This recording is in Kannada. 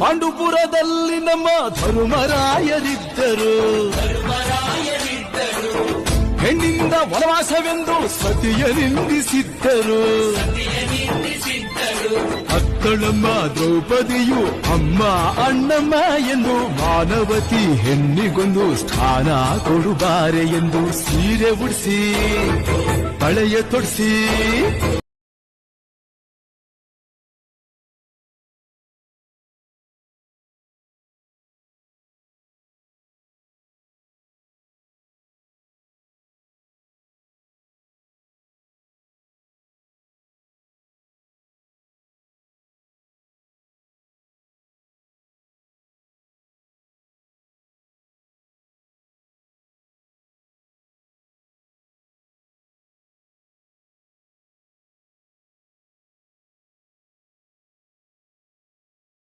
ಪಾಂಡುಪುರದಲ್ಲಿ ನಮ್ಮ ಧರ್ಮರಾಯರಿದ್ದರು. ಹೆಣ್ಣಿಂದ ವನವಾಸವೆಂದು ಸತಿಯ ನಿಂದಿಸಿದ್ದರು ಅತ್ತಳಮ್ಮ ದ್ರೌಪದಿಯು ಅಮ್ಮ ಅಣ್ಣಮ್ಮ ಎಂದು ಮಾನವತಿ ಹೆಣ್ಣಿಗೊಂದು ಸ್ಥಾನ ಕೊಡುಬಾರೆ ಎಂದು ಸೀರೆ ಉಡಿಸಿ ಬಳೆಯ ತೊಡಿಸಿ.